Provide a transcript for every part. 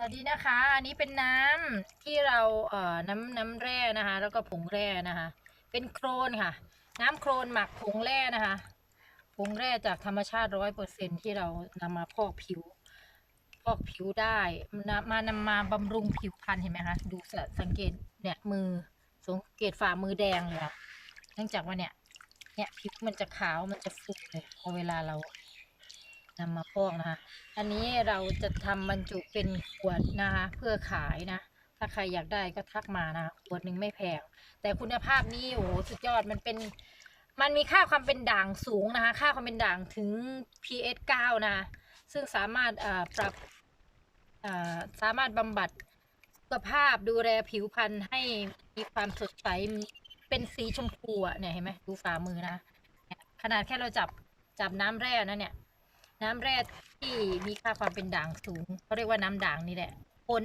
สวัสดีนะคะ อันนี้เป็นน้ำที่เราเอ่อน้ำน้ำแร่นะคะ แล้วก็ผงแร่นะคะ เป็นโครนค่ะ น้ำโครนหมักผงแร่นะคะ ผงแร่จากธรรมชาติร้อยเปอร์เซ็นที่เรานำมาพอกผิว พอกผิวได้นมานำมาบำรุงผิวพรรณเห็นไหมคะ ดูสสังเกตเนี่ยมือสังเกตฝ่ามือแดงเลยอะเนื่องจากว่าเนี่ย เนี่ยผิวมันจะขาวมันจะฟูเลยพอเวลาเรา นำมาพอกนะคะ อันนี้เราจะทำบรรจุเป็นขวดนะคะเพื่อขายนะ ถ้าใครอยากได้ก็ทักมานะขวดหนึ่งไม่แพง แต่คุณภาพนี่โอ้โหสุดยอดมันเป็น มันมีค่าความเป็นด่างสูงนะคะ ค่าความเป็นด่างถึง pH 9นะคะซึ่งสามารถปรับสามารถบำบัดสุขภาพดูแลผิวพรรณให้มีความสดใสเป็นสีชมพูอะเนี่ยเห็นไหมดูฝ่ามือนะขนาดแค่เราจับจับน้ำแร่นะเนี่ย น้ำแร่ที่มีค่าความเป็นด่างสูงเขาเรียกว่าน้ำด่างนี่แหละปน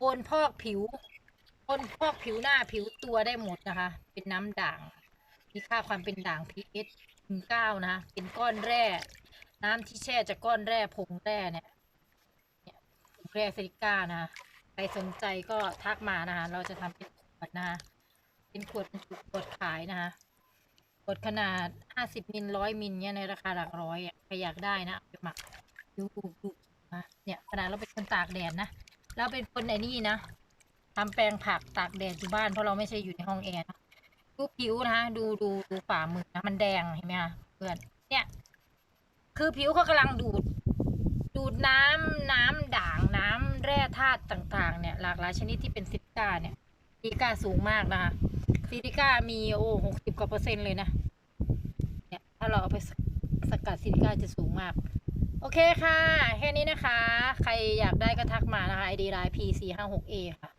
ปนพอกผิวปนพอกผิวหน้าผิวตัวได้หมดนะคะ เป็นน้ำด่าง มีค่าความเป็นด่าง pH ถึงเก้านะคะเป็นก้อนแร่ น้ำที่แช่จากก้อนแร่ผงแร่เนี่ยผงแร่ซิลิก้านะคะใครสนใจก็ทักมานะคะ เราจะทำเป็นขวดนะคะเป็นขวดเป็นขวดขายนะคะ ขวดขนาด 50 มิลร้อยมิลเนี่ยในราคาหลักร้อยอะใครอยากได้นะเอาไปหมักดูดูนะเนี่ยขนาดเราเป็นคนตากแดดนะเราเป็นคนไอ้นี่นะทำแปลงผักตากแดดอยู่บ้านเพราะเราไม่ใช่อยู่ในห้องแอร์นะดูผิวนะดูดูดูฝ่ามือนะมันแดงเห็นไหมคะเพื่อนเนี่ย คือผิวเขากำลังดูด ดูดน้ำน้ำด่างน้ำแร่ธาตุต่าง ๆ เนี่ย หลากหลายชนิดที่เป็นซิลิก้าเนี่ยซิลิก้าสูงมากนะคะ ซิลิก้ามีโอ้หกสิบกว่าเปอร์เซ็นต์เลยนะ เนี่ย ถ้าเราเอาไปสสกัดซิลิก้าจะสูงมาก โอเคค่ะ แค่นี้นะคะ ใครอยากได้ก็ทักมานะคะ ID ไลน์ P 4 5 6 A ค่ะ